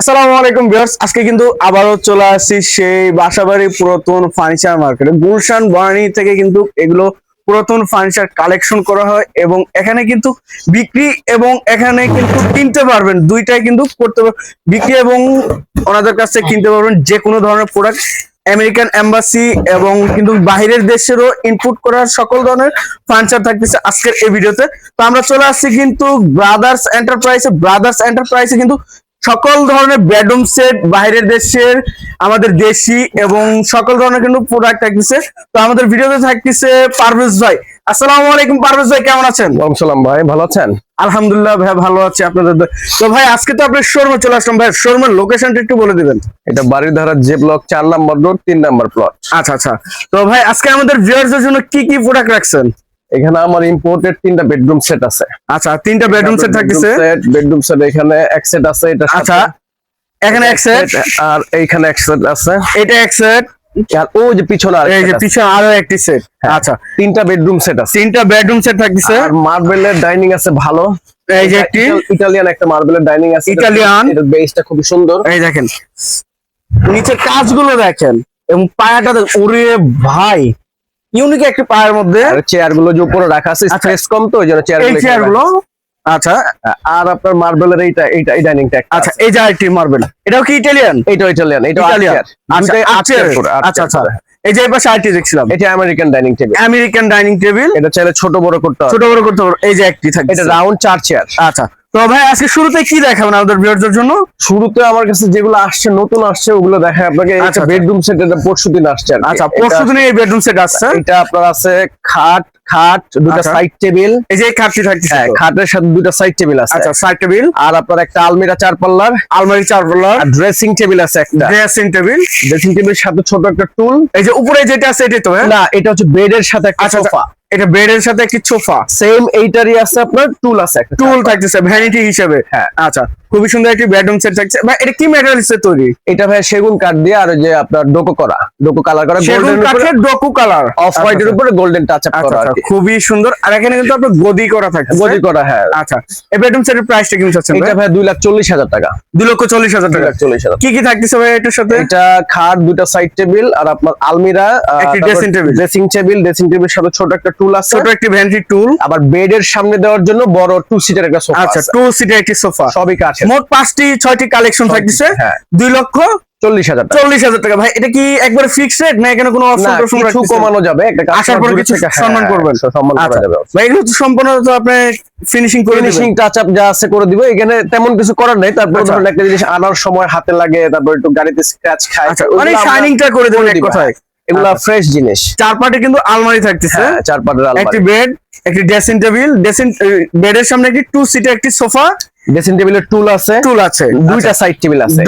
আসসালামু আলাইকুম ভিউয়ার্স, আজকে কিন্তু আবারও চলে আসছি সেই বাসাবাড়ি পুরাতন ফার্নিচার মার্কেটে গুলশান, বনানী থেকে কিন্তু এগুলো পুরাতন ফার্নিচার কালেকশন করা হয় এবং এখানে কিন্তু বিক্রি এবং এখানে কিন্তু কিনতে পারবেন। দুইটাই কিন্তু করতে বিক্রি এবং ওনাদের কাছ কিনতে পারবেন যে কোনো ধরনের প্রোডাক্ট আমেরিকান এম্বাসি এবং কিন্তু বাইরের দেশেরও ইনপুট করার সকল ধরনের ফার্নিচার থাকতেছে আজকের এই ভিডিওতে। তো আমরা চলে আসছি কিন্তু ব্রাদার্স এন্টারপ্রাইজে ব্রাদার্স এন্টারপ্রাইজে কিন্তু সকল ধরনের বেডরুম সেট বাইরের দেশের আমাদের দেশি এবং সকল ধরনের কিন্তু প্রোডাক্ট থাকতেছে। তো আমাদের ভিডিওতে থাকতেছে পারভেজ ভাই। আসসালামু আলাইকুম পারভেজ ভাই কেমন আছেন? ওয়ালাইকুম সালাম ভাই ভালো আছেন? আলহামদুলিল্লাহ ভাই ভালো আছি আপনাদের তো ভাই আজকে তো আপনার শোরুমে চলে আসলাম। ভাই শোরুমের লোকেশনটা একটু বলে দিবেন। এটা বাড়ির ধারা যে ব্লক চার নাম্বার রোড তিন নাম্বার প্লট আচ্ছা আচ্ছা। তো ভাই আজকে আমাদের ভিউয়ারদের জন্য কি কি প্রোডাক্ট রাখছেন? এখানে আমার ইম্পোর্টেড তিনটা বেডরুম সেট আছে। আচ্ছা তিনটা বেডরুম সেট থাকতেছে? সেট বেডরুম সেট এখানে এক সেট আছে এটা আচ্ছা এখানে এক সেট আর এইখানে এক সেট আছে। এটা এক সেট আর ও যে পিছনে আর এই যে পিছনে আরও একটি সেট হ্যাঁ। আচ্ছা। তিনটা বেডরুম সেট আছে। তিনটা বেডরুম সেট থাকতেছে? আর মার্বেলের ডাইনিং আছে ভালো। এই যে একটি? ইটালিয়ান একটা মার্বেলের ডাইনিং আছে। Italian। এটার বেসটা খুবই সুন্দর। এই দেখেন। নিচের কাজগুলো দেখেন। এবং পায়াটা ওরে ভাই। ইউনিক একটি পায়ের মধ্যে। আর চেয়ারগুলো যে উপরে রাখা আছে আচ্ছা। স্পেস কম তো জন্য চেয়ার এই চেয়ারগুলো আচ্ছা। আর আপনার মার্বেলের এইটা এইটা এই ডাইনিংটা আচ্ছা এই যে আরেকটি মার্বেল এটাও কি ইটালিয়ান এইটা ইটালিয়ান এটা ইটালিয়ান আচ্ছা আচ্ছা আচ্ছা আচ্ছা। আচ্ছা এই যে পাশে আরেকটি দেখছিলাম। এটা American dining table American dining table এটা চাইলে ছোট বড় করতে ছোট বড় করতে এই যে একটি থাকে এটা রাউন্ড চার চেয়ার আচ্ছা। তো ভাই আজকে শুরুতে কি দেখাবেন আমাদের ভিউয়ারদের জন্য? শুরুতে আমার কাছে যেগুলো আসছে নতুন আসছে ওগুলো দেখায় আপনাকে আচ্ছা, আচ্ছা। বেডরুম সেট এটা পরশু দিন আসছে আচ্ছা এটা- পরশু দিনে এই বেডরুম সেট আসছে? এটা আপনার আছে খাট খাট দুটা আচ্ছা। সাইড টেবিল এই যে খাটটি থাকতেছে হ্যাঁ খাটের সাথে দুটা সাইড টেবিল আছে। আচ্ছা সাইড টেবিল আর আপনার একটা আলমিরা চার পাল্লার আলমারি চার পাল্লার আর ড্রেসিং টেবিল আছে একটা। ড্রেসিং টেবিল ড্রেসিং টেবিলের সাথে ছোট একটা টুল। এই যে উপরে যেটা আছে এটা তো হ্যাঁ? না এটা হচ্ছে বেডের সাথে একটা আচ্ছা সোফা এটা বেডের সাথে একটি সোফা সেম এইটারই আছে আপনার টুল আছে টুল থাকতেছে ভ্যানিটি হিসেবে। হ্যাঁ। আচ্ছা খুবই সুন্দর একটি বেডরুম সেট থাকছে। ভাই এটা কি ম্যাটেরিয়ালস এর তৈরি? এটা ভাই সেগুন কাঠ দিয়ে আর যে আপনার ডোকো করা। ডোকো কালার করা সেগুন কাঠের ডকু কালার অফ হোয়াইটের উপরে গোল্ডেন টাচ আপ আচ্ছা করা আচ্ছা খুবই সুন্দর। আর এখানে কিন্তু আপনার গদি করা থাকছে। গদি করা হ্যাঁ। আচ্ছা এই বেডরুম সেটের প্রাইসটা কি চাচ্ছেন এটা ভাই? দুই লাখ চল্লিশ হাজার টাকা। দুই লক্ষ চল্লিশ হাজার দুই টাকা লাখ চল্লিশ হাজার। কি কি থাকতেছে ভাই এটার সাথে? এটা খাট দুটা সাইড টেবিল আর আপনার আলমিরা একটি dressing table। Dressing table dressing table সাথে ছোট একটা টুল আছে। ছোট একটি ভ্যানিটি টুল আবার বেডের সামনে দেওয়ার জন্য বড় টু সিটার একটা সোফা আচ্ছা টু সিটার একটি সোফা সবই কাঠের মোট পাঁচটি ছয়টি কালেকশন থাকতেছে। হ্যাঁ। দুই লক্ষ চল্লিশ হাজার চল্লিশ হাজার টাকা। ভাই এটা কি একবার ফিক্স রেট না এখানে কোনো না অপশন কিছু কমানো যাবে আসার পরে কিছু সম্মান করবেন। সম্মান করা আচ্ছা। যাবে ভাই এগুলো তো সম্পূর্ণ তো আপনি ফিনিশিং করে ফিনিশিং টাচ আপ যা আছে করে দিব। এখানে তেমন কিছু করার নেই। তারপর আচ্ছা। ধরুন একটা জিনিস আনার সময় হাতে লাগে তারপর একটু গাড়িতে স্ক্র্যাচ খায়। আচ্ছা মানে শাইনিংটা করে দেবেন এক কথায় এগুলা আচ্ছা। ফ্রেশ জিনিস। চার পাটে কিন্তু আলমারি থাকতেছে। হ্যাঁ চার পাটের একটি বেড একটি ড্রেসিং টেবিল ড্রেসিং বেডের সামনে একটি টু সিটের একটি সোফা ড্রেসিং টেবিলের টুল আছে। টুল আছে দুইটা সাইড টেবিল আছে।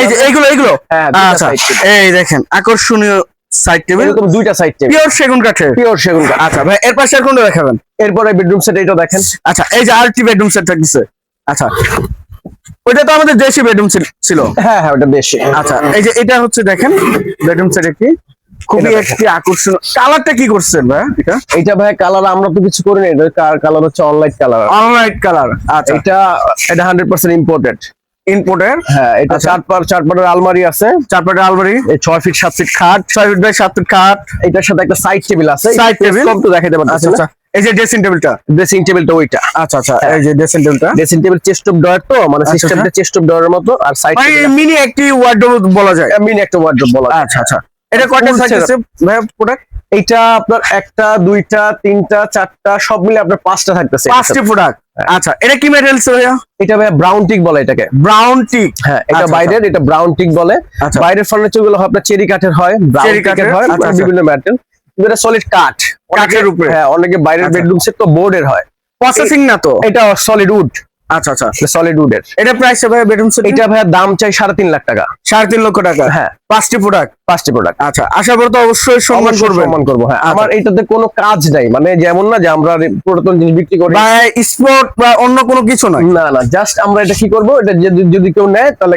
এই যে এইগুলো এইগুলো? হ্যাঁ আচ্ছা। এই দেখেন আকর্ষণীয় সাইড টেবিল এরকম দুইটা সাইড টেবিল পিওর সেগুন কাঠের। পিওর সেগুন কাঠ। আচ্ছা ভাই এর পাশে আর কোনটা দেখাবেন? এরপরে বেডরুম সেট এটা দেখেন। আচ্ছা এই যে আরেকটি বেডরুম সেট থাকতেছে। আচ্ছা ওইটা তো আমাদের দেশি বেডরুম ছিল। হ্যাঁ হ্যাঁ ওটা বেশি আচ্ছা এই যে এটা হচ্ছে দেখেন বেডরুম সেট একটি খুবই একটি আকর্ষণ কালারটা কি করছেন ভাই? এটা? এটা ভাই কালার আমরা তো কিছু করি না এটা কালার হচ্ছে অনলাইন কালার অনলাইট কালার আচ্ছা। এটা এটা হান্ড্রেড পার্সেন্ট ইম্পোর্টেড ইনপোর্টের হ্যাঁ এটা আচ্ছা। চার পার চার পাটের আলমারি আছে। চার পাটের আলমারি? ছয় ফিট সাত ফিট খাট। ছয় ফিট বাই সাত ফিট খাট। এটার সাথে একটা সাইড টেবিল আছে। Side টেবিল কম তো আচ্ছা পারতেছি আচ্ছা এই যে ড্রেসিং টেবিলটা ড্রেসিং টেবিলটা ওইটা। আচ্ছা আচ্ছা। এই যে ড্রেসিং টেবিলটা dressing table chest of drawer তো মানে আচ্ছা, সিস্টেমটা চেস্ট অফ ডয়ারের মতো আর সাইড মানে মিনি একটি ওয়ার্ডরোব বলা যায়। মিনি একটা ওয়ার্ড্রোব বলা যায়। আচ্ছা আচ্ছা। এটা কয়টা Full থাকতেছে ভাই প্রোডাক্ট এইটা আপনার একটা দুইটা তিনটা চারটা সব মিলে আপনার পাঁচটা থাকতেছে পাঁচটি প্রোডাক্ট আচ্ছা এটা কি ম্যাটেরিয়ালস ভাইয়া? এটা ভাই ব্রাউন টিক বলে এটাকে। ব্রাউন টিক হ্যাঁ এটা আচ্ছা, বাইরের এটা ব্রাউন টিক বলে। আচ্ছা। বাইরের ফার্নিচারগুলো হয় আপনার চেরি কাঠের হয় Cherry কাঠের, হয় আচ্ছা, আচ্ছা। বিভিন্ন ম্যাটেরিয়াল এটা সলিড কাঠ কাঠের উপরে। হ্যাঁ অনেকে বাইরের আচ্ছা। বেডরুম সেট তো বোর্ডের হয়। প্রসেসিং না তো? এটা সলিড উড আচ্ছা আচ্ছা। সলিড উডের এটা প্রাইস ভাই বেডরুম সেট এটা ভাই দাম চাই সাড়ে তিন লাখ টাকা। সাড়ে তিন লক্ষ টাকা? হ্যাঁ। পাঁচটি প্রোডাক্ট পাঁচটি প্রোডাক্ট আচ্ছা আশা করি তো অবশ্যই সম্মান করবেন। সম্মান করব হ্যাঁ। আচ্ছা। আমার এটাতে কোনো কাজ নাই মানে যেমন না যে আমরা পুরাতন জিনিস বিক্রি করি। বা স্পট বা অন্য কোনো কিছু নয় না না জাস্ট আমরা এটা কি করব এটা যদি যদি কেউ নেয় তাহলে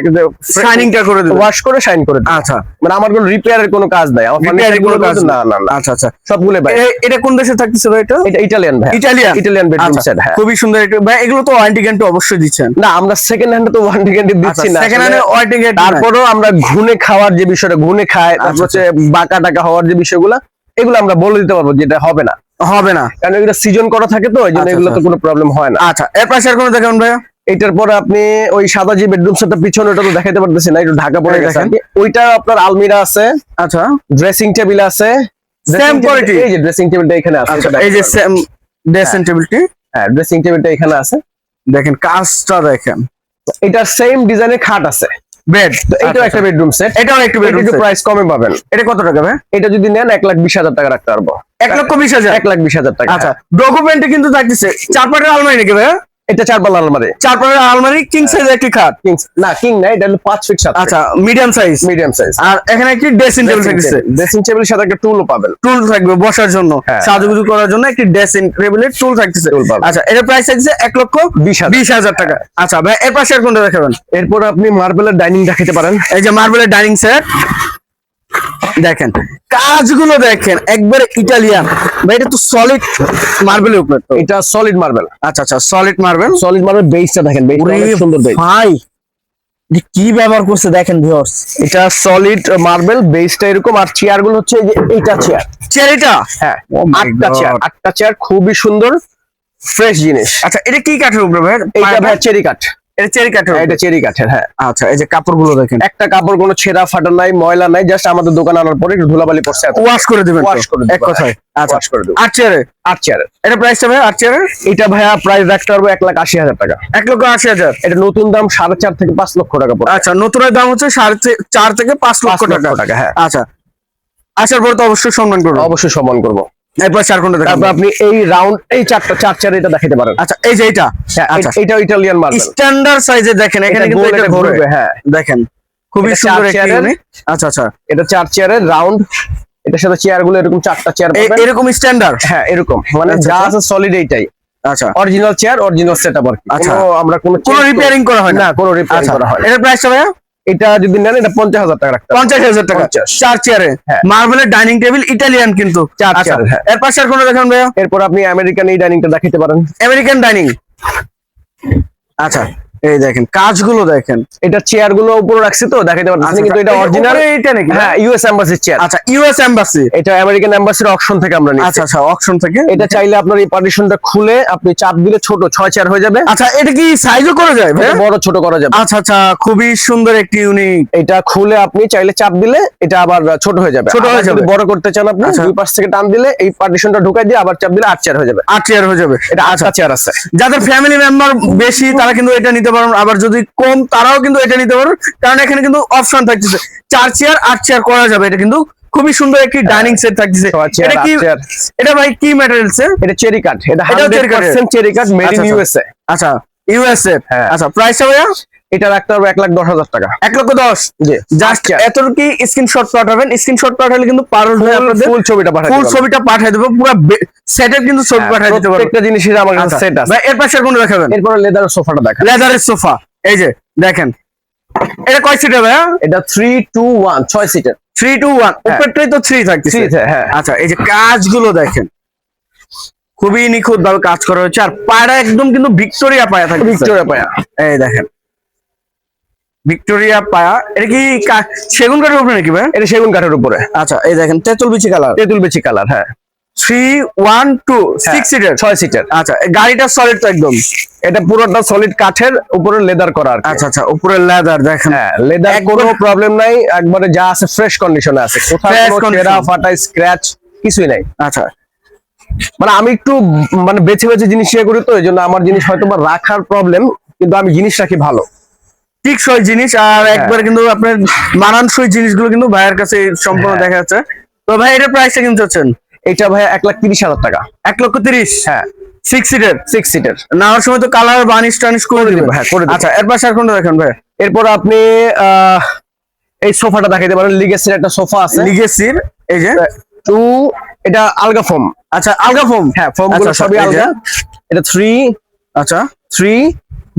শাইনিংটা করে দেবেন ওয়াশ করে শাইন করে দেবো। আচ্ছা। মানে আমার কোনো রিপেয়ারের কোনো কাজ নাই আমার এর কোনো কাজ না। না না। আচ্ছা আচ্ছা। সবগুলো ভাই এটা কোন দেশে থাকতেছে ভাই এটা? এটা ইটালিয়ান ভাই। ইটালিয়ান ইটালিয়ান বেডরুম আচ্ছা, সেট হ্যাঁ। খুবই সুন্দর এটা। ভাই এগুলো তো ওয়ারেন্টি গ্যারান্টি অবশ্যই দিচ্ছেন। না আমরা সেকেন্ড হ্যান্ডে তো ওয়ান টিকেট দিচ্ছি না। সেকেন্ড হ্যান্ডে ওয়ারেন্টি গ্যারান্টি তারপরেও আমরা ঘুনে খাওয়ার যে বিষয়টা ঘুনে তারপর আচ্ছা, হচ্ছে বাঁকা টাকা হওয়ার যে বিষয়গুলো এগুলো আমরা বলে দিতে পারব যেটা হবে না। হবে না। কারণ এগুলো সিজন করা থাকে তো এই জন্য আচ্ছা, এগুলো তো আচ্ছা। কোনো প্রবলেম হয় না। আচ্ছা এর পাশে আর কোনো দেখেন ভাই এটার পরে আপনি ওই সাদা যে বেডরুম সেটটা পিছনে ওটা তো দেখাতে পারতেছি না একটু ঢাকা পড়ে এই গেছে। দেখেন। ওইটা আপনার আলমিরা আছে আচ্ছা। ড্রেসিং টেবিল আছে। Table- quality? এই যে ড্রেসিং টেবিলটা এখানে আছে আচ্ছা এই যে সেম ড্রেসিং টেবিলটি হ্যাঁ। ড্রেসিং টেবিলটা এখানে আছে। দেখেন কাজটা দেখেন। এটা সেম ডিজাইনের খাট আছে। বেড এটাও একটা বেডরুম সেট এটাও একটু বেডরুম একটু প্রাইস কমে পাবেন। এটা কত টাকা ভাই? এটা যদি নেন এক লাখ বিশ হাজার টাকা রাখতে পারব। এক লক্ষ বিশ হাজার? এক লাখ বিশ হাজার টাকা। আচ্ছা ডকুমেন্টে কিন্তু থাকতেছে। চার পাটের আলমারি নাকি ভাই এটা চার পাল্লা আলমারি। চার পাটের আলমারি কিং সাইজ একটি খাট। কিং না কিং না এটা হলো পাঁচ ফিট সাত আচ্ছা মিডিয়াম সাইজ মিডিয়াম সাইজ আর এখানে একটি ড্রেসিং টেবিল থাকতেছে। ড্রেসিং টেবিলের সাথে একটা টুলও পাবেন। টুল থাকবে বসার জন্য হ্যাঁ। সাজুগুজু করার জন্য একটি ড্রেসিং টেবিলের টুল পাবেন। আচ্ছা এটার প্রাইস থাকছে এক লক্ষ বিশ হাজার। বিশ হাজার টাকা। আচ্ছা ভাই এর পাশে আর কোনটা দেখাবেন? এরপর আপনি মার্বেলের ডাইনিং দেখাতে পারেন। এই যে মার্বেলের ডাইনিং সেট দেখেন কাজগুলো দেখেন একবারে ইটালিয়ান। ভাই এটা তো সলিড মার্বেলের উপরে তো। এটা সলিড মার্বেল আচ্ছা আচ্ছা সলিড মার্বেল সলিড মার্বেল বেসটা দেখেন বেসটা অনেক সুন্দর বেস ভাই কি ব্যবহার করছে দেখেন ভিউয়ার্স এটা সলিড মার্বেল বেসটা এরকম আর চেয়ারগুলো হচ্ছে এই যে এইটা চেয়ার চেরিটা হ্যাঁ Oh আটটা চেয়ার আটটা চেয়ার খুবই সুন্দর ফ্রেশ জিনিস। আচ্ছা এটা কি কাঠের উপরে ভাই? এইটা ভাই চেরি কাঠ। এটা চেরি কাঠের হ্যাঁ, এটা চেরি কাঠের হ্যাঁ। আচ্ছা এই যে কাপড়গুলো দেখেন। একটা কাপড় কোনো ছেঁড়া ফাটা নাই ময়লা নাই জাস্ট আমাদের দোকানে আনার পরে একটু ধুলাবালি পড়ছে ওয়াশ করে দিবেন তো? করে এক কথায়। আচ্ছা। ওয়াশ করে দেবো। আট চেয়ারে? আট চেয়ারের এটা প্রাইসটা ভাই আট চেয়ারে? এটা ভাইয়া প্রাইস রাখতে পারব এক লাখ আশি হাজার টাকা। এক লক্ষ আশি হাজার? এটা নতুন দাম সাড়ে চার থেকে পাঁচ লক্ষ টাকা আচ্ছা নতুনের দাম হচ্ছে সাড়ে চার থেকে পাঁচ লক্ষ টাকা। টাকা হ্যাঁ। আচ্ছা। আসার পর তো অবশ্যই সম্মান করব। অবশ্যই সম্মান করব। এরপর চার ঘণ্টা তারপর আপনি এই রাউন্ড এই চারটা চার চেয়ার এটা দেখাতে পারেন। আচ্ছা এই যে এটা আচ্ছা। এটা ইটালিয়ান মার্বেল স্ট্যান্ডার্ড সাইজে দেখেন এখানে কিন্তু এটা এটা ঘুরবে ঘুরবে, হ্যাঁ। দেখেন খুবই সুন্দর চার একটি চেয়ারের। আচ্ছা আচ্ছা। এটা চার চেয়ারের রাউন্ড এটার সাথে চেয়ারগুলো এরকম চারটা চেয়ার এ- পাবেন। এরকম স্ট্যান্ডার্ড হ্যাঁ এরকম। মানে আচ্ছা, যা আচ্ছা। আছে সলিড এইটাই। আচ্ছা। অরিজিনাল চেয়ার অরিজিনাল সেটআপ আর আচ্ছা। আমরা কোনো কোনো রিপেয়ারিং করা হয় না? কোনো রিপেয়ারিং আচ্ছা। করা হয় না। এটার প্রাইসটা ভাইয়া? এটা যদি নেন এটা পঞ্চাশ হাজার টাকা রাখতে পঞ্চাশ হাজার টাকা। 50 চার চেয়ারে। মার্বেলের ডাইনিং টেবিল ইটালিয়ান কিন্তু। চার আচ্ছা, চেয়ার, হ্যাঁ। এর পাশে আর কোনো দেখেন ভাইয়া? এরপর আপনি আমেরিকান এই ডাইনিংটা দেখাতে পারেন। আমেরিকান ডাইনিং আচ্ছা। এই দেখেন কাজগুলো দেখেন। এটা চেয়ারগুলো উপরে রাখছি তো দেখাতে পারতেছি আচ্ছা, কিন্তু এটা অরিজিনাল এইটা নাকি? হ্যাঁ ইউএস এম্বাসির চেয়ার আচ্ছা ইউএস এম্বাসি এটা আমেরিকান এম্বাসির অপশন থেকে আমরা নিচ্ছি। আচ্ছা আচ্ছা অকশন থেকে? এটা চাইলে আপনার এই পার্টিশনটা খুলে আপনি চাপ দিলে ছোট ছয় চেয়ার হয়ে যাবে। আচ্ছা এটা কি সাইজও করা যায় বড় ছোট করা যাবে। আচ্ছা আচ্ছা খুবই সুন্দর একটি ইউনিক এটা খুলে আপনি চাইলে চাপ দিলে এটা আবার ছোট হয়ে যাবে। ছোট হয়ে যাবে। বড় করতে চান আপনি আচ্ছা। দুই পাশ থেকে টান দিলে এই পার্টিশনটা ঢুকাই দিয়ে আবার চাপ দিলে আট চেয়ার হয়ে যাবে। আট চেয়ার হয়ে যাবে। এটা আটটা চেয়ার আছে। যাদের ফ্যামিলি মেম্বার বেশি তারা কিন্তু এটা নিতে পারেন আবার যদি কম তারাও কিন্তু এটা নিতে পারেন কারণ এখানে কিন্তু অপশন থাকতেছে। চার চেয়ার আট চেয়ার করা যাবে এটা কিন্তু খুবই সুন্দর একটি ডাইনিং সেট থাকতেছে। এটা কি এটা ভাই কি ম্যাটেরিয়ালস এটা চেরি কাঠ এটা এটাও cherry হান্ড্রেড কাঠের। পার্সেন্ট চেরি কাঠ মেড আচ্ছা, ইন আচ্ছা। ইউএসএ আচ্ছা ইউএসএ হ্যাঁ। আচ্ছা প্রাইসটা ভাইয়া? এটা রাখতে হবে এক লাখ দশ হাজার টাকা। এক লক্ষ দশ? জাস্ট এতটুকু স্ক্রিনশট পাঠাবেন। স্ক্রিনশট পাঠালে কিন্তু পারল ভাই আপনাদের ফুল ছবিটা ফুল ছবিটা পাঠিয়ে দেবো। পুরো সেটের কিন্তু ছবি হ্যাঁ, পাঠিয়ে দিতে পারব। প্রত্যেকটা জিনিসের আমার কাছে আচ্ছা, সেট আছে। ভাই এর পাশে আর কোনটা দেখাবেন? এরপরে লেদার সোফাটা দেখা লেদারের সোফা এই যে দেখেন। এটা কয় সিটের ভাইয়া? এটা থ্রি টু ওয়ান ছয় সিটের থ্রি টু ওয়ান উপরটাই তো থ্রি থাকতেছে। থ্রি হ্যাঁ আচ্ছা এই যে কাজগুলো দেখেন। খুবই নিখুঁত ভাবে কাজ করা হয়েছে। আর পায়রা একদম কিন্তু ভিক্টোরিয়া পায়া থাকে ভিক্টোরিয়া পায়া। এই দেখেন। ভিক্টোরিয়া পায়া এটা কি সেগুন কাঠের উপরে নাকি ভাই? এটা সেগুন কাঠের উপরে। আচ্ছা এই দেখেন তেঁতুল বিচি কালার। তেঁতুল বেচি কালার হ্যাঁ। থ্রি ওয়ান টু সিক্স সিটের ছয় সিটের আচ্ছা গাড়িটা সলিড তো একদম? এটা পুরোটা সলিড কাঠের উপরে লেদার করা আচ্ছা আচ্ছা উপরে লেদার দেখেন। হ্যাঁ লেদার কোনো প্রবলেম নাই একবারে যা আছে ফ্রেশ কন্ডিশনে আছে। কোথাও কোনো ছেঁড়া ফাটা স্ক্র্যাচ কিছুই নাই। আচ্ছা। মানে আমি একটু মানে বেছে বেছে জিনিস শেয়ার করি তো এই জন্য আমার জিনিস হয়তো বা রাখার প্রবলেম কিন্তু আমি জিনিস রাখি ভালো? টিকসই জিনিস আর একবার কিন্তু আপনার মানানসই জিনিসগুলো কিন্তু ভাইয়ের কাছে সম্পূর্ণ হ্যাঁ। দেখা যাচ্ছে। তো ভাই এটার প্রাইসটা কিন্তু হচ্ছেন এটা ভাই এক লাখ তিরিশ হাজার টাকা। এক লক্ষ তিরিশ? হ্যাঁ। সিক্স সিটার সিক্স সিটের নেওয়ার সময় তো কালার বানিশ টানিশ করে দিবেন। হ্যাঁ, করে। আচ্ছা এর পাশে আর কোনটা দেখেন ভাই? এরপর আপনি আহ, এই সোফাটা দেখাইতে পারেন। লিগেসির একটা সোফা আছে। লিগেসির এই যে? টু এটা আলগা ফোম আচ্ছা আলগা ফোম হ্যাঁ ফোমগুলো আচ্ছা, সবই আলগা এটা থ্রি আচ্ছা। থ্রি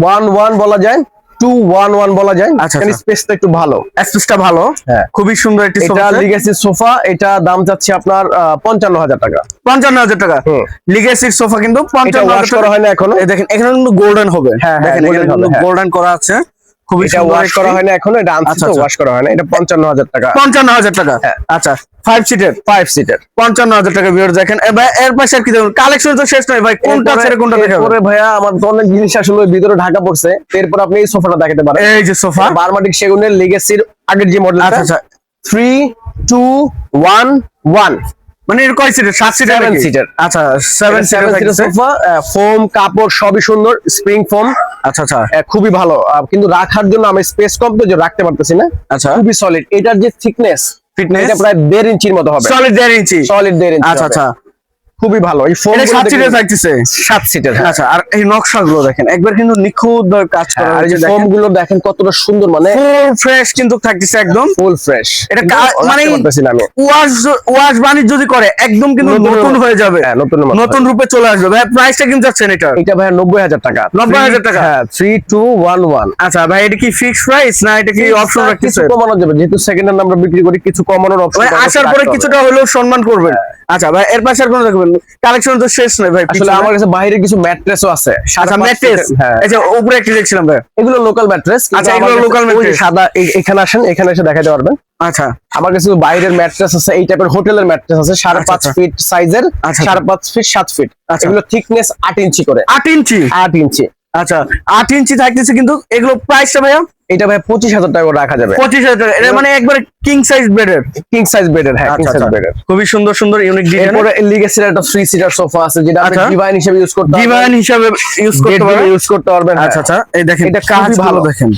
ওয়ান ওয়ান বলা যায়। টু ওয়ান ওয়ান বলা যায়। আচ্ছা। স্পেসটা একটু ভালো। স্পেসটা ভালো। হ্যাঁ। খুবই সুন্দর একটি সোফা লিগেসি সোফা এটা দাম যাচ্ছে আপনার পঞ্চান্ন হাজার টাকা। পঞ্চান্ন হাজার টাকা। লিগেসির সোফা কিন্তু পঞ্চান্ন হাজার টাকা। হয় না এখনও? দেখেন এখানে কিন্তু গোল্ডেন হবে। হ্যাঁ, হ্যাঁ, দেখেন কিন্তু হ্যাঁ। গোল্ডেন করা আছে। খুবই এটা ওয়াশ করা হয় না এখনও এটা আনছি আচ্ছা, তো আচ্ছা। ওয়াশ করা হয় না। এটা পঞ্চান্ন হাজার টাকা। পঞ্চান্ন হাজার টাকা? হ্যাঁ। আচ্ছা ফাইভ সিটের ফাইভ সিটার পঞ্চান্ন হাজার টাকা ভিউয়ার দেখেন। ভাই এর পাশে আর কি দেখুন কালেকশন তো শেষ নয় ভাই কোনটা ছেড়ে কোনটা দেখাবো এরপরে ভাইয়া আমার তো অনেক জিনিস আসলে ভিতরে ঢাকা পড়ছে। এরপর আপনি এই সোফাটা দেখাতে পারেন। এই যে সোফা। বারমাটিক সেগুনের লিগেসির আগের যে মডেলটা আচ্ছা আচ্ছা। থ্রি টু ওয়ান ওয়ান মানে এর কয় সিটার সাত সিটার Seven সিটার আচ্ছা seven seven seater sofa foam কাপড় সবই সুন্দর স্প্রিং ফোম আচ্ছা আচ্ছা। খুবই ভালো। কিন্তু রাখার জন্য আমি স্পেস কম তো যে রাখতে পারতেছি না। আচ্ছা। খুবই সলিড এটার যে থিকনেস ফিটনেস এটা প্রায় দেড় ইঞ্চির মতো হবে। সলিড দেড় ইঞ্চি? সলিড দেড় ইঞ্চি আচ্ছা আচ্ছা। খুবই ভালো। এই এটা সাত সিটের থাকতেছে। সাত সিটের আচ্ছা আর এই নকশাগুলো দেখেন। একবার কিন্তু নিখুঁত কাজ করা আর এই যে ফোমগুলো দেখেন কতটা সুন্দর মানে ফুল ফ্রেশ কিন্তু থাকতেছে একদম। ফুল ফ্রেশ এটা মানে ওয়াশ ওয়াশ বাণিজ্য যদি করে একদম কিন্তু নতুন- হয়ে যাবে। হ্যাঁ নতুন নতুন রূপে চলে আসবে। ভাই প্রাইসটা কিন্তু যাচ্ছেন এটা। এটা ভাই নব্বই হাজার টাকা। 90,000 টাকা? হ্যাঁ থ্রি টু ওয়ান ওয়ান আচ্ছা ভাই এটা কি ফিক্স প্রাইস না এটা কি অপশন কিছু রাখতেছে কমানো যাবে যেহেতু সেকেন্ড হ্যান্ড আমরা বিক্রি করি কিছু কমানোর অপশন ভাই আসার পরে কিছুটা হলেও সম্মান করবেন। আচ্ছা ভাই এর পাশে আর কোনো দেখবেন? কালেকশন তো শেষ নয় ভাই আসলে আমার কাছে বাইরে কিছু ম্যাট্রেসও আছে। আচ্ছা ম্যাট্রেস যে উপরে একটি দেখছিলাম ভাই। এগুলো লোকাল ম্যাট্রেস আচ্ছা, এগুলো লোকাল mattress। সাদা এখানে আসেন এখানে এসে দেখাতে পারবেন। আচ্ছা। আমার কাছে বাইরের ম্যাট্রেস আছে এই টাইপের হোটেলের ম্যাট্রেস আছে সাড়ে আচ্ছা, পাঁচ আচ্ছা। ফিট সাইজের আচ্ছা, সাড়ে পাঁচ ফিট সাত ফিট আচ্ছা। এগুলো থিকনেস আট ইঞ্চি করে। আট ইঞ্চি? আট ইঞ্চি। আচ্ছা আট ইঞ্চি থাকতেছে কিন্তু এগুলো প্রাইসটা ভাইয়া? এটা ভাই পঁচিশ হাজার টাকা রাখা যাবে। পঁচিশ হাজার টাকা। এটা মানে একবার কিং সাইজ বেডের কিং সাইজ বেডের হ্যাঁ কিং আচ্ছা সাইজ আচ্ছা। বেডের খুবই সুন্দর সুন্দর ইউনিক ডিজাইন এরপরে লিগেসির একটা থ্রি সিটার সোফা আছে যেটা আপনি আচ্ছা। ডিভাইন হিসেবে ইউজ করতে ডিভাইন হিসাবে ইউজ করতে পারবেন। ইউজ করতে পারবেন হ্যাঁ। আচ্ছা আচ্ছা। এই দেখেন এটা কাজ ভালো। ভালো। দেখেন।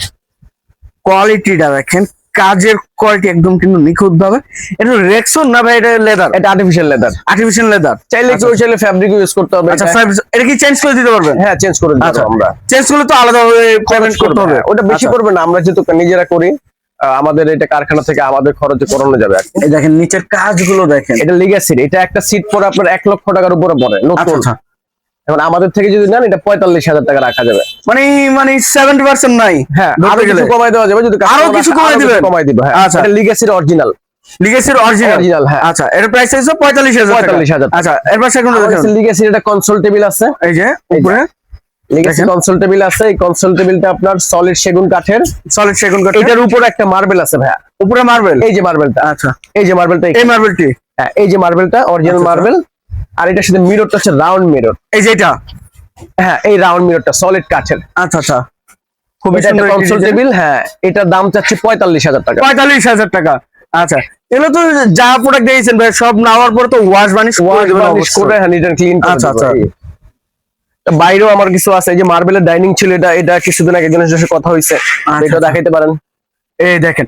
কোয়ালিটিটা দেখেন। কাজের কোয়ালিটি একদম কিন্তু নিখুঁত ভাবে। এটা রেক্সন না ভাই এটা লেদার এটা আর্টিফিশিয়াল লেদার আর্টিফিশিয়াল লেদার চাইলে কেউ চাইলে ফ্যাব্রিক ইউজ করতে হবে। আচ্ছা এটা। এটা কি চেঞ্জ করে দিতে পারবেন? হ্যাঁ চেঞ্জ করে দিতে আচ্ছা আমরা। চেঞ্জ করলে তো আলাদা ভাবে পেমেন্ট করতে হবে। ওটা বেশি আচ্ছা। করবে না আমরা যেহেতু নিজেরা করি আমাদের এটা কারখানা থেকে আমাদের খরচে করানো যাবে এই দেখেন নিচের কাজগুলো দেখেন। এটা লিগেসির এটা একটা সিট পরে আপনার এক লক্ষ টাকার উপরে পড়ে আচ্ছা নতুন আচ্ছা। এখন আমাদের থেকে যদি নেন এটা পঁয়তাল্লিশ হাজার টাকা রাখা যাবে। মানে মানে সেভেন্টি পার্সেন্ট নাই। হ্যাঁ আরও কিছু কমাই দেওয়া যাবে যদি আরও কিছু কমাই দিবেন? কমাই দিব হ্যাঁ। আচ্ছা। লিগেসির অরিজিনাল লিগেসির অরিজিনাল অরিজিনাল হ্যাঁ। আচ্ছা এর প্রাইস হচ্ছে পঁয়তাল্লিশ 45,000 আচ্ছা এর পাশে কোনো দেখেন? লিগেসির একটা কনসোল টেবিল আছে। এই যে উপরে। লিগেসি কনসোল টেবিল আছে। এই কনসোল টেবিলটা আপনার সলিড সেগুন কাঠের। সলিড সেগুন কাঠ এটার উপরে একটা মার্বেল আছে ভাইয়া। উপরে মার্বেল এই যে মার্বেলটা আচ্ছা। এই যে মার্বেলটা এই মার্বেলটি হ্যাঁ এই যে মার্বেলটা অরিজিনাল মার্বেল আর এটার সাথে মিররটা হচ্ছে রাউন্ড মিরর এই যে এটা? হ্যাঁ এই রাউন্ড মিররটা সলিড কাঠের। আচ্ছা আচ্ছা। খুবই সুন্দর কনসোল টেবিল হ্যাঁ এটার দাম চাচ্ছে পঁয়তাল্লিশ হাজার টাকা। পঁয়তাল্লিশ হাজার টাকা। আচ্ছা এগুলো তো যা প্রোডাক্ট দিয়েছেন ভাই সব নেওয়ার পর তো ওয়াশ বানিশ ওয়াশ অবশ্যই। করে হ্যাঁ ক্লিন আচ্ছা, আচ্ছা। বাইরেও আমার কিছু আছে যে মার্বেলের ডাইনিং ছিল এটা এটা কিছুদিন আগে একজনের সাথে কথা হয়েছে। আচ্ছা, এটা আচ্ছা। দেখাইতে পারেন। এই দেখেন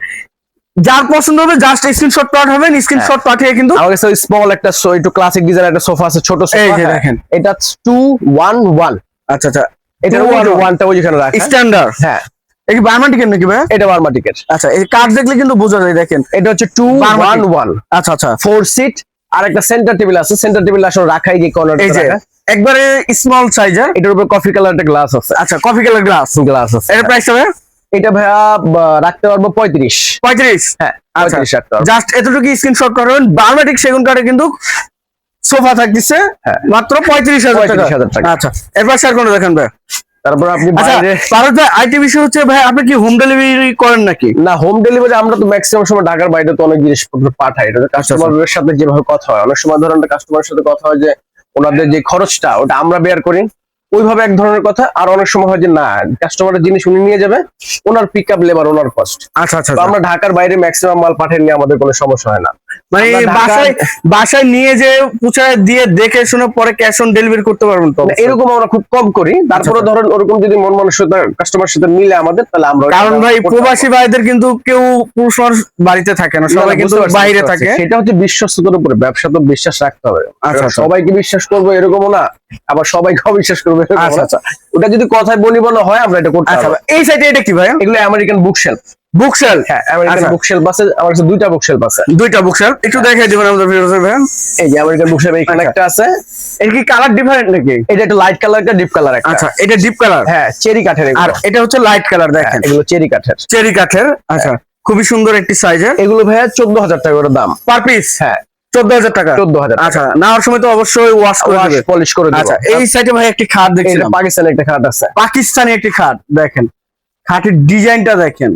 যার পছন্দ হবে জাস্ট স্ক্রিনশট পাঠাবেন স্ক্রিনশট হ্যাঁ। পাঠিয়ে কিন্তু আমার কাছে স্মল একটা একটু ক্লাসিক ডিজাইন একটা সোফা আছে ছোট সোফা এই যে দেখেন। এটা টু ওয়ান ওয়ান আচ্ছা আচ্ছা। এটা 211 ওয়ানটা ওইখানে রাখা। স্ট্যান্ডার্ড হ্যাঁ। এই কি বার্মাটিকের নাকি ভাই এটা বার্মাটিকের আচ্ছা এই কার্ড দেখলে কিন্তু বোঝা যায় দেখেন। এটা হচ্ছে টু ওয়ান বার্মাটিক। ওয়ান আচ্ছা আচ্ছা। ফোর সিট আর একটা সেন্টার টেবিল আছে। সেন্টার টেবিল আসলে রাখাই যে কর্নার এই যে একবারে স্মল সাইজের এটার উপর কফি কালার একটা গ্লাস আছে। আচ্ছা কফি কালার গ্লাস গ্লাস আছে। এর প্রাইস হবে এটা ভাইয়া রাখতে পারব পঁয়ত্রিশ। পঁয়ত্রিশ? হ্যাঁ আচ্ছা। জাস্ট এতটুকু স্ক্রিনশট করবেন বার্মাটিক সেগুন কার্ডে কিন্তু সোফা থাকতেছে। হ্যাঁ। মাত্র পঁয়ত্রিশ হাজার টাকা। 35,000 টাকা। আচ্ছা এরপর স্যার দেখেন ভাই তারপর আপনি আচ্ছা আইটি বিষয় হচ্ছে ভাই আপনি কি হোম ডেলিভারি করেন নাকি? না হোম ডেলিভারি আমরা তো ম্যাক্সিমাম সময় ঢাকার বাইরে তো অনেক জিনিসপত্র পাঠাই। এটা আচ্ছা, কাস্টমারের সাথে যেভাবে কথা হয়। অনেক সময় ধরেন কাস্টমারের সাথে কথা হয় যে ওনাদের যে খরচটা ওটা আমরা বেয়ার করি। ওইভাবে এক ধরনের কথা আর অনেক সময় হয় যে না কাস্টমারের জিনিস উনি নিয়ে যাবে ওনার পিক আপ লেবার ওনার কস্ট আচ্ছা আচ্ছা আমরা ঢাকার বাইরে ম্যাক্সিমাম মাল পাঠাই নিয়ে আমাদের কোনো সমস্যা হয় না। মানে বাসায় বাসায় নিয়ে যে পুচায় দিয়ে দেখে শুনে পরে ক্যাশ অন ডেলিভারি করতে পারবেন তো এরকম আমরা খুব কম করি। তারপরে আচ্ছা। ধরেন ওরকম যদি মন মানসিকতা কাস্টমার সাথে মিলে আমাদের তাহলে আমরা কারণ ভাই প্রবাসী ভাইদের কিন্তু কেউ পুরুষ মানুষ বাড়িতে থাকে না সবাই কিন্তু বাইরে থাকে। সেটা হচ্ছে বিশ্বস্ততার উপরে ব্যবসা তো বিশ্বাস রাখতে হবে। আচ্ছা, আচ্ছা। সবাইকে বিশ্বাস করব এরকমও না আবার সবাইকে অবিশ্বাস করব আচ্ছা আচ্ছা। ওটা যদি কথায় বনিবনা হয় আমরা এটা করতে আচ্ছা এই সাইডে এটা কি ভাই? এগুলো আমেরিকান বুক শেলফ বুকশেল হ্যাঁ আমেরিকান আচ্ছা। আমার কাছে দুইটা দুইটা বুকশেল একটু দেখাই দিবেন আমাদের ভিউয়ার্স ভাই এই যে আমেরিকান বুকশেলফ এখানে আচ্ছা। একটা আছে। এর কি কালার ডিফারেন্ট নাকি? এটা একটা লাইট কালার একটা ডিপ কালার একটা। আচ্ছা এটা ডিপ কালার হ্যাঁ চেরি কাঠের আর এটা হচ্ছে লাইট কালার হ্যাঁ, দেখেন। এগুলো চেরি কাঠের। চেরি কাঠের আচ্ছা খুবই সুন্দর একটি সাইজের এগুলো ভাইয়া চোদ্দ হাজার টাকা করে দাম। পার পিস হ্যাঁ। চোদ্দ হাজার টাকা? চোদ্দ হাজার আচ্ছা নেওয়ার সময় তো অবশ্যই ওয়াশ করে পলিশ করে আচ্ছা এই সাইডে ভাই একটি খাট দেখছিলাম। পাকিস্তানের একটা খাট আছে। পাকিস্তানি একটি খাট দেখেন। খাটের ডিজাইনটা দেখেন।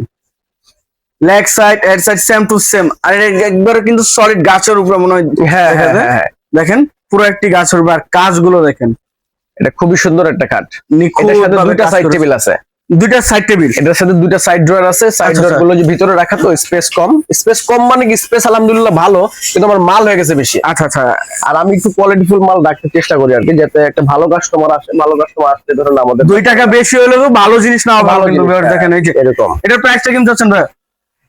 লেগ সাইড এর সাইড সেম টু সেম। আর একবারে কিন্তু সলিড গাছের উপরে মনে হয় হ্যাঁ হ্যাঁ হ্যাঁ, হ্যাঁ। দেখেন পুরো একটি গাছের উপর। আর কাজগুলো দেখেন। এটা খুবই সুন্দর একটা এটার সাথে দুইটা কাজ সাইড টেবিল আছে। দুইটা সাইড টেবিল এটার সাথে দুইটা সাইড ড্রয়ার আছে। সাইড আচ্ছা, ড্রয়ার আচ্ছা। গুলো যে ভিতরে রাখা তো স্পেস কম। স্পেস কম মানে কি? স্পেস আলহামদুলিল্লাহ ভালো কিন্তু আমার মাল হয়ে গেছে বেশি। আচ্ছা আচ্ছা। আর আমি একটু কোয়ালিটিফুল মাল রাখতে চেষ্টা করি আর কি যাতে একটা ভালো কাস্টমার আসে ভালো কাস্টমার আসতে ধরুন আমাদের দুই টাকা বেশি হলেও ভালো জিনিস নাও ভালো কিন্তু জিনিস, দেখেন এই যে এরকম। এটার প্রাইসটা কিন্তু আছেন ভাই?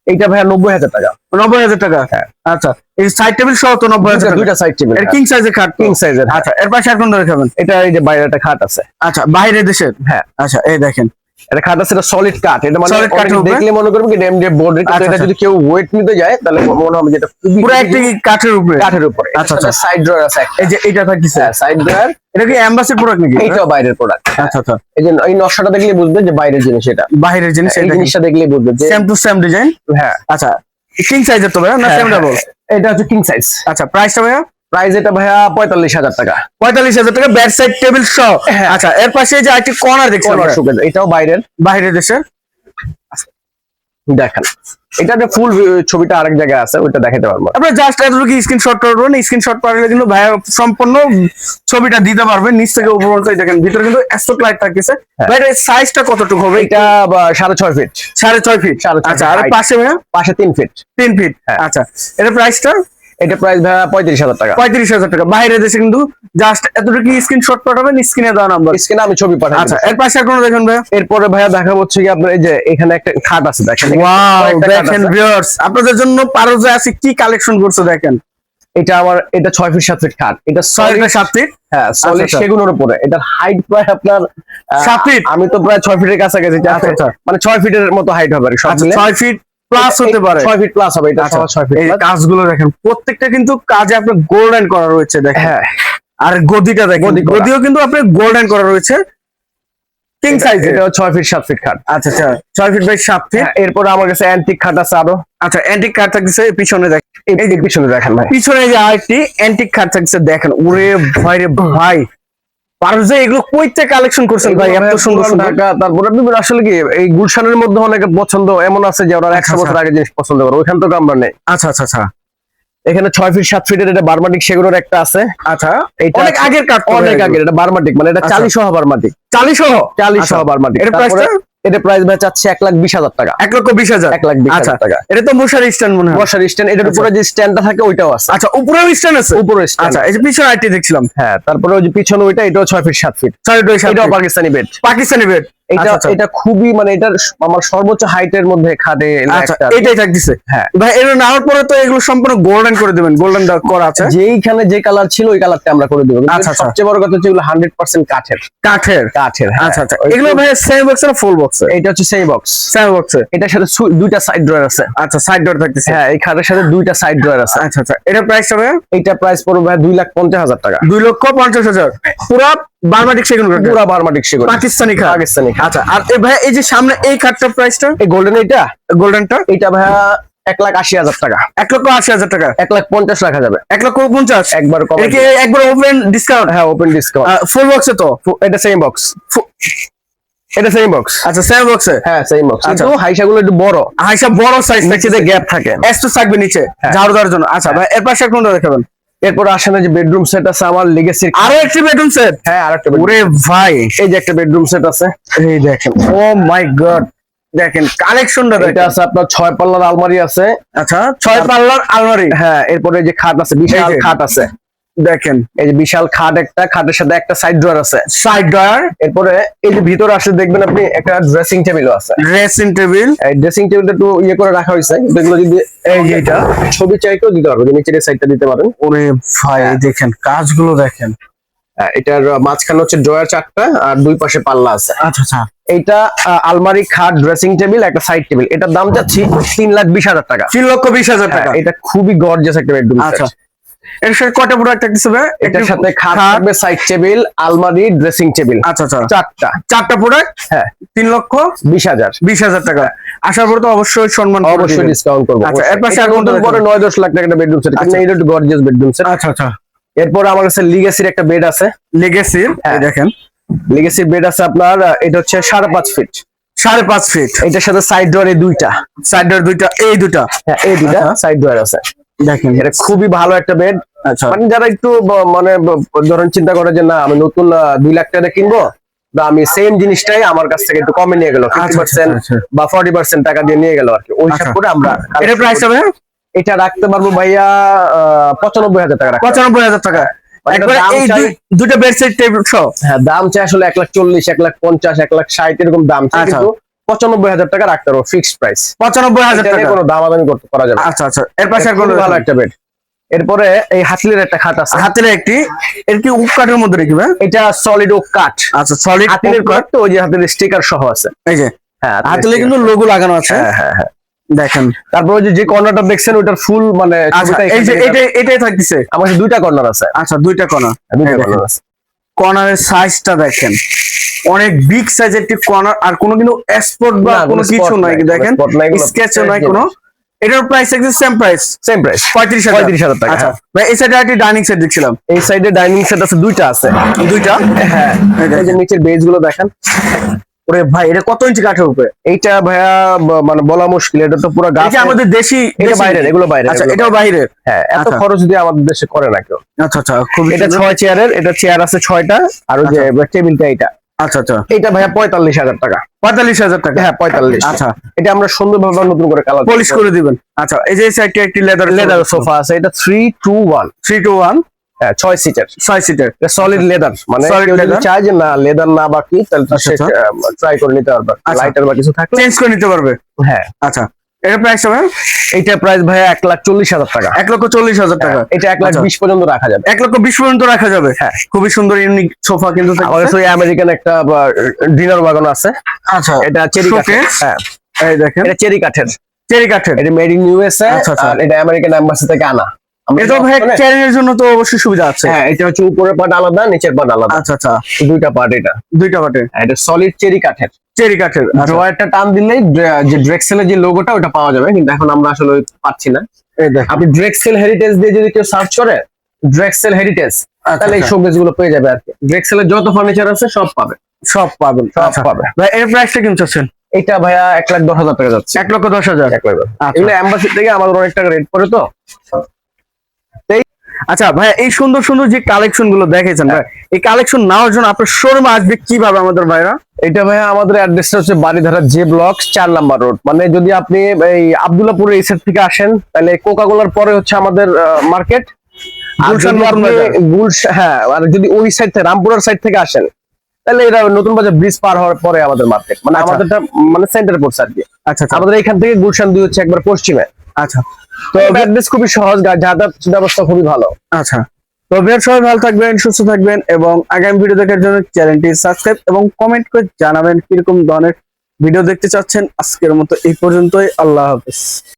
এইটা ভাইয়া নব্বই হাজার টাকা। নব্বই হাজার টাকা? হ্যাঁ। আচ্ছা এই সাইড টেবিল সহ তো নব্বই হাজার দুইটা- সাইড টেবিল এটা কিং সাইজের খাট কিং সাইজের আচ্ছা এর পাশে আর কোন ধরে খাবেন এটা এই যে বাইরে একটা খাট আছে। আচ্ছা বাইরে দেশের? হ্যাঁ। আচ্ছা এই দেখেন। এটা এটা সলিড এটা মানে দেখলে মনে করবে কি এমডি বোর্ড আচ্ছা, এটা আচ্ছা। যদি কেউ ওয়েট নিতে যায় তাহলে মনে হবে যেটা পুরো একটি কাঠের উপরে। কাঠের উপরে। আচ্ছা, আচ্ছা। আচ্ছা। সাইড ড্রয়ার আছে এই যে এটা থাকতেছে সাইড ড্রয়ার এটা কি প্রোডাক্ট নাকি? এইটাও বাইরের প্রোডাক্ট আচ্ছা আচ্ছা এই যে এই নকশাটা দেখলে বুঝবে যে বাইরের জিনিস এটা। বাইরের জিনিস এই জিনিসটা দেখলে বুঝবে যে সেম টু সেম ডিজাইন হ্যাঁ। আচ্ছা। কিং সাইজের তো ভাইয়া না হ্যাঁ, সেম ডাবল হ্যাঁ। এটা হচ্ছে কিং সাইজ আচ্ছা প্রাইসটা ভাইয়া? প্রাইস এটা ভাইয়া পঁয়তাল্লিশ হাজার টাকা। পঁয়তাল্লিশ হাজার টাকা ব্যাক সাইড টেবিল সহ। হ্যাঁ। আচ্ছা এর পাশে যে একটি কর্নার দেখছি এটাও বাইরের। বাইরের দেশের। দেখেন। এটা যে ফুল ছবিটা আরেক জায়গায় আছে ওইটা দেখাতে পারব। আপনার জাস্ট এতটুকু স্ক্রিনশট করবেন স্ক্রিনশট পারলে কিন্তু ভাইয়া সম্পূর্ণ ছবিটা দিতে পারবেন নিচ থেকে উপর পর্যন্ত দেখেন ভিতরে কিন্তু এসট লাইট থাকতেছে। হ্যাঁ। ভাই এর সাইজটা কতটুকু হবে? এটা বা, সাড়ে ছয় ফিট সাড়ে ছয় ফিট সাড়ে আচ্ছা আর পাশে ভাইয়া? পাশে তিন ফিট তিন ফিট হ্যাঁ। আচ্ছা এর প্রাইসটা এটা প্রাইস ভাইয়া পঁয়ত্রিশ হাজার টাকা। পঁয়ত্রিশ হাজার টাকা। বাইরে দেশে কিন্তু জাস্ট এতটুকু স্ক্রিনশট পাঠাবেন স্ক্রিনে দেওয়া নাম্বার স্ক্রিনে আমি ছবি পাঠাই আচ্ছা আচ্ছা এর পাশে এখন দেখেন ভাইয়া? এরপরে ভাইয়া দেখা হচ্ছে কি আপনার এই যে এখানে একটা খাট আছে দেখেন। ওয়াও দেখেন ভিউয়ার্স আপনাদের জন্য পারোজে আছে কি কালেকশন করছে দেখেন? এটা আমার এটা ছয় ফিট সাত ফিট খাট। এটা ছয়টা solid- সাত ফিট হ্যাঁ সলিড আচ্ছা। সেগুনের উপরে। এটার হাইট প্রায় আপনার সাত feet? আমি তো প্রায় ছয় ফিটের কাছাকাছি আচ্ছা, আচ্ছা। মানে ছয় ফিটের মতো হাইট হবে আচ্ছা। ছয় ফিট প্লাস হতে পারে। ছয় ফিট প্লাস হবে এটা আচ্ছা, ছয় ফিট এই কাজগুলো দেখেন প্রত্যেকটা কিন্তু কাজে আপনার গোল্ডেন করা রয়েছে দেখেন। হ্যাঁ। আর গদিটা দেখেন। গদিও কিন্তু আপনার গোল্ডেন করা রয়েছে। কিং সাইজ এটা ফিট খাট। আচ্ছা আচ্ছা ফিট বাই ফিট এরপরে আমার কাছে অ্যান্টিক খাট আছে আরও। আচ্ছা অ্যান্টিক থাকতেছে পিছনে দেখ এই এই পিছনে দেখেন ভাই। পিছনে যে আরেকটি অ্যান্টিক কার্ড থাকতেছে দেখেন। ওরে ভাই রে ভাই। পারবে এগুলো কইতে কালেকশন করছেন ভাই এত সুন্দর সুন্দর। ঢাকা তারপরে বিভিন্ন আসলে কি এই গুলশানের মধ্যে অনেক পছন্দ এমন আছে যে ওরা আচ্ছা, বছর আগে জিনিস পছন্দ করে ওইখান থেকে আমরা নেই। আচ্ছা আচ্ছা আচ্ছা। এখানে ছয় ফিট সাত ফিটের এটা বারমাটিক সেগুলোর একটা আছে। আচ্ছা এটা অনেক আগের অনেক আগের। এটা বার্মাটিক মানে এটা আচ্ছা। চালি সহ বারমাটিক। চালিশ সহ চালি আচ্ছা। সহ বারমাটিক এর প্রাইসটা এটা প্রাইস ভাই চাচ্ছে এক লাখ বিশ হাজার টাকা। এক লক্ষ বিশ হাজার। এক লাখ বিশ আচ্ছা হাজার টাকা। এটা তো মশার স্ট্যান্ড মনে হয়। মশার স্ট্যান্ড এটার উপরে যে স্ট্যান্ডটা থাকে ওইটাও আছে। আচ্ছা উপরে স্ট্যান্ড আছে? উপরে। আচ্ছা এই যে পিছনে আইটি দেখছিলাম। হ্যাঁ তারপরে ওই যে পিছনে ওইটা এটাও ছয় ফিট সাত ফিট ছয় ফিট এটাও পাকিস্তানি বেড পাকিস্তানি বেড এটা আচ্ছা, এটা খুবই মানে এটার আমার সর্বোচ্চ হাইটের মধ্যে খাটে আচ্ছা এটাই থাকতেছে? হ্যাঁ। ভাই এটা নেওয়ার পরে তো এগুলো সম্পূর্ণ গোল্ডেন করে দিবেন গোল্ডেন করা আছে। যেইখানে যে কালার ছিল ওই কালারটা আমরা করে দেবো। আচ্ছা, আচ্ছা। সবচেয়ে বড় কথা হচ্ছে এগুলো হান্ড্রেড পার্সেন্ট কাঠের। কাঠের? কাঠের হ্যাঁ। আচ্ছা আচ্ছা। এগুলো ভাই সেম বক্স না ফুল বক্স এটা হচ্ছে সেই বক্স সেম বক্সে এটার সাথে দুইটা সাইড ড্রয়ার আছে। আচ্ছা সাইড ডোর থাকতেছে। হ্যাঁ এই খাটের সাথে দুইটা সাইড ড্রয়ার আছে। আচ্ছা আচ্ছা। এটা প্রাইসটা ভাই? এইটা প্রাইস পড়বে ভাই দুই লাখ পঞ্চাশ হাজার টাকা। দুই লক্ষ পঞ্চাশ হাজার। পুরা বারমাটিক সেগুন কাঠ পুরা বারমাটিক সেগুন। পাকিস্তানি খাট পাকিস্তানি আচ্ছা আর এ ভাই এই যে সামনে এই খাটটার প্রাইসটা এই গোল্ডেন এইটা? গোল্ডেনটা এইটা ভাইয়া এক লাখ আশি হাজার টাকা। এক লক্ষ আশি হাজার টাকা? এক লাখ পঞ্চাশ রাখা যাবে। এক লক্ষ পঞ্চাশ? একবার ওপেন ডিসকাউন্ট হ্যাঁ ওপেন ডিসকাউন্ট ফুল বক্সে তো? এটা সেম বক্স এটা সেম বক্স আচ্ছা সেম বক্সে হ্যাঁ সেম বক্স আচ্ছা। কিন্তু হাইসাগুলো একটু বড়। হাইসা বড় সাইজ নিচেতে গ্যাপ থাকে। এসটু থাকবে নিচে হ্যাঁ। ঝাড়ু দেওয়ার জন্য। আচ্ছা ভাই এর পাশে কোনটা দেখাবেন? এরপর আসেন যে বেডরুম সেট আছে আমার লেগেসির আরও একটি বেডরুম সেট হ্যাঁ আরেকটা একটা ওরে ভাই। এই যে একটা বেডরুম সেট আছে। এই দেখেন। ও মাই গড দেখেন কালেকশনটা এটা আছে আপনার ছয় পাল্লার আলমারি আছে। আচ্ছা ছয় পাল্লার আলমারি। হ্যাঁ এরপরে যে খাট আছে বিশাল খাট আছে। দেখেন এই যে বিশাল খাট একটা খাটের সাথে একটা সাইড ড্রয়ার আছে। সাইড ড্রয়ার এরপরে এই যে ভিতরে আসলে দেখবেন আপনি একটা ড্রেসিং টেবিলও আছে। ড্রেসিং টেবিল এই ড্রেসিং টেবিলটা একটু ইয়ে করে রাখা হয়েছে কিন্তু এগুলো যদি এই যে এটা। ছবি চাইতেও দিতে পারব যে নিচের সাইডটা দিতে পারেন। ওরে ভাই দেখেন কাজগুলো দেখেন। হ্যাঁ, এটার মাঝখানে হচ্ছে ড্রয়ার চারটা আর দুই পাশে পাল্লা আছে। আচ্ছা আচ্ছা। এটা আলমারি খাট ড্রেসিং টেবিল একটা সাইড টেবিল এটার দাম যাচ্ছি তিন লাখ বিশ হাজার টাকা। তিন লক্ষ বিশ হাজার টাকা। হ্যাঁ, এটা খুবই গর্জিয়াস একটা বেডরুম আচ্ছা। এর সাথে কয়টা প্রোডাক্ট থাকতেছে ভাই? এটার সাথে খাট থাকবে সাইড টেবিল আলমারি ড্রেসিং টেবিল আচ্ছা আচ্ছা। চারটা। চারটা প্রোডাক্ট হ্যাঁ। লক্ষ? বিশ হাজার। বিশ হাজার টাকা। আসার পর তো অবশ্যই সম্মান অবশ্যই দিবেন। ডিসকাউন্ট করব। আচ্ছা, এর পাশে আর এটা পরে লাখ টাকা একটা বেডরুম সেট আচ্ছা। এটা একটু গর্জিয়াস বেডরুম সেট আচ্ছা আচ্ছা। এরপর আমার কাছে লিগেসির একটা বেড আছে। লেগেসির হ্যাঁ। দেখেন। লিগেসির বেড আছে আপনার এটা হচ্ছে সাড়ে পাঁচ ফিট সাড়ে পাঁচ ফিট এটার সাথে সাইড ডোয়ার এই দুইটা সাইডের দুইটা এই দুটা হ্যাঁ এই আচ্ছা। সাইড ডোয়ার আছে। দেখেন। এটা খুবই ভালো একটা বেড আচ্ছা। মানে যারা একটু মানে ধরেন চিন্তা করে যে না আমি নতুন দুই লাখ টাকা কিনবো আমি সেম জিনিসটাই আমার কাছ থেকে একটু কমে নিয়ে গেল ফিফটি আচ্ছা, পার্সেন্ট আচ্ছা, বা ফর্টি পার্সেন্ট টাকা দিয়ে নিয়ে গেল আর কি ওই হিসাব। করে আমরা এটা প্রাইস হবে? এটা রাখতে পারব ভাইয়া আহ, পঁচানব্বই হাজার টাকা পঁচানব্বই হাজার টাকা। মানে একবারে দাম চাই- বেড সেট টেবিল সহ হ্যাঁ দাম চাই আসলে এক লাখ চল্লিশ এক লাখ পঞ্চাশ এক লাখ ষাট এরকম দাম চাই। কিন্তু পঁচানব্বই হাজার টাকা রাখতে পারব ফিক্সড প্রাইস পঁচানব্বই হাজার টাকা। কোনো দামাদামি করতে করা যাবে আচ্ছা আচ্ছা। এর পাশে ভালো একটা বেড এরপরে এই হাতলের একটা খাট আছে। হাতের একটি এর কি উপ কাঠের মধ্যে রেখে এটা সলিড ও কাঠ। আচ্ছা সলিড হাতিলের কাঠ। তো ওই যে হাতের স্টিকার সহ আছে। এই যে হ্যাঁ হাতেলে কিন্তু লোগো লাগানো আছে। হ্যাঁ হ্যাঁ হ্যাঁ। দেখেন। তারপর যে যে কর্নারটা দেখছেন ওটার ফুল মানে আচ্ছা এই যে এখানে এটাই থাকতেছে। আমার দুইটা কর্নার আছে। আচ্ছা দুইটা কোনা দুইটা কর্নার আছে। কর্নারের সাইজটা দেখেন। অনেক বিগ সাইজের একটি কর্নার আর কোনো কিন্তু এক্সপোর্ট বা কোনো কিছু নাই দেখেন। স্কেচ নাই, কোনো স্কেচও নাই কোনো। এটার প্রাইস একদম সেম প্রাইস সেম প্রাইস পঁয়ত্রিশ হাজার। পঁয়ত্রিশ হাজার টাকা আচ্ছা হ্যাঁ। ভাই এই সাইডে একটি ডাইনিং সেট দেখছিলাম। এই সাইডে ডাইনিং সেট আছে দুইটা আছে। দুইটা? হ্যাঁ। এই এই যে নিচের বেজগুলো দেখেন। ওরে ভাই এটা কত ইঞ্চি কাঠের উপরে? এইটা ভাইয়া মানে বলা মুশকিল এটা তো পুরো গাছ আমাদের দেশি এটা বাইরের এগুলো বাইরে আচ্ছা এটাও বাইরের। হ্যাঁ এত আচ্ছা। খরচ দিয়ে আমাদের দেশে করে না কেউ। আচ্ছা আচ্ছা খুব এটা ছয় চেয়ারের এটা চেয়ার আছে ছয়টা আর ওই যে টেবিলটা এটা আচ্ছা আচ্ছা। এটা ভাইয়া পঁয়তাল্লিশ হাজার টাকা। পঁয়তাল্লিশ হাজার টাকা? হ্যাঁ পঁয়তাল্লিশ। আচ্ছা। এটা আমরা সুন্দরভাবে নতুন করে কালার পলিশ করে দিবেন। আচ্ছা এই যে সাইডটি একটি লেদার লেদার সোফা আছে এটা three two one three two one ছয় সিটের ছয় সিটের সলিড লেদার মানে Solid কেউ যদি leather? চায় যে না লেদার না বাকি তাহলে আচ্ছা, আচ্ছা। ট্রাই করে নিতে পারবে। আচ্ছা। লাইটার বা কিছু থাকলে। চেঞ্জ করে নিতে পারবে? হ্যাঁ। আচ্ছা। এটা প্রাইস হবে এইটা প্রাইস এক লাখ চল্লিশ হাজার টাকা। এক লক্ষ চল্লিশ হাজার টাকা। হ্যাঁ, এটা এক লাখ আচ্ছা। বিশ পর্যন্ত রাখা যাবে। এক লক্ষ বিশ পর্যন্ত রাখা যাবে? হ্যাঁ। খুবই সুন্দর ইউনিক সোফা কিন্তু থাকছে। আমার কাছে আমেরিকান একটা ডিনার বাগান আছে। আচ্ছা। এটা চেরি কাঠের হ্যাঁ। এই দেখেন। এটা চেরি কাঠের। চেরি কাঠের? এটা মেড ইন ইউএসএ আচ্ছা, আচ্ছা। আর এটা আমেরিকান এম্বাসি থেকে আনা। এটা ভাই ক্যারিয়ারের জন্য তো অবশ্যই সুবিধা আছে। হ্যাঁ এটা হচ্ছে উপরের পার্ট আলাদা নিচের পার্ট আলাদা। আচ্ছা আচ্ছা। দুইটা পার্ট এটা। দুইটা কাঠের এটা সলিড চেরি কাঠের। চেরি কাঠের। আচ্ছা, ড্রয়ারটা টান দিলেই যে ড্রেক্সেলের যে লোগোটা ওটা পাওয়া যাবে কিন্তু এখন আমরা আসলে পাচ্ছি না। আপনি ড্রেক্সেল হেরিটেজ দিয়ে যদি কেউ সার্চ করে ড্রেক্সেল হেরিটেজ তাহলে এই আচ্ছা, শোকেসগুলো পেয়ে যাবে আর ড্রেক্সেলের যত ফার্নিচার আছে সব পাবে। সব পাবেন সব আচ্ছা। পাবে। ভাই এর প্রাইসটা কেমন চাচ্ছেন? এটা ভাইয়া এক লাখ দশ হাজার টাকা যাচ্ছে। এক লক্ষ দশ হাজার। আচ্ছা। এগুলো এম্বাসি থেকে আমাদের অনেক টাকা রেট পড়ে তো। আচ্ছা ভাই এই সুন্দর সুন্দর যে কালেকশনগুলো দেখেছেন ভাই এই কালেকশন নেওয়ার জন্য আপনার শোরুমে আসবে কীভাবে আমাদের ভাইরা? এটা ভাইয়া আমাদের অ্যাড্রেসটা হচ্ছে বাড়িধারা জে ব্লক চার নাম্বার রোড মানে যদি আপনি এই আবদুল্লাপুরের এই সাইড থেকে আসেন তাহলে কোকা কোলার পরে হচ্ছে আমাদের মার্কেট হ্যাঁ আর যদি ওই সাইড থেকে রামপুরার সাইড থেকে আসেন তাহলে এটা নতুন বাজার ব্রিজ পার হওয়ার পরে আমাদের মার্কেট মানে আচ্ছা। আমাদেরটা মানে সেন্টার পড়ছে আর কি। আচ্ছা আচ্ছা। আমাদের এখান থেকে গুলশান দুই হচ্ছে একবার পশ্চিমে। আচ্ছা। তো অ্যাড্রেস খুবই সহজ যাতায়াত ব্যবস্থা খুবই ভালো। আচ্ছা। তো বের সবাই ভালো থাকবেন সুস্থ থাকবেন এবং আগামী ভিডিও দেখার জন্য চ্যানেলটি সাবস্ক্রাইব এবং কমেন্ট করে জানাবেন কীরকম ধরনের ভিডিও দেখতে চাচ্ছেন। আজকের মতো এই পর্যন্তই আল্লাহ হাফিজ।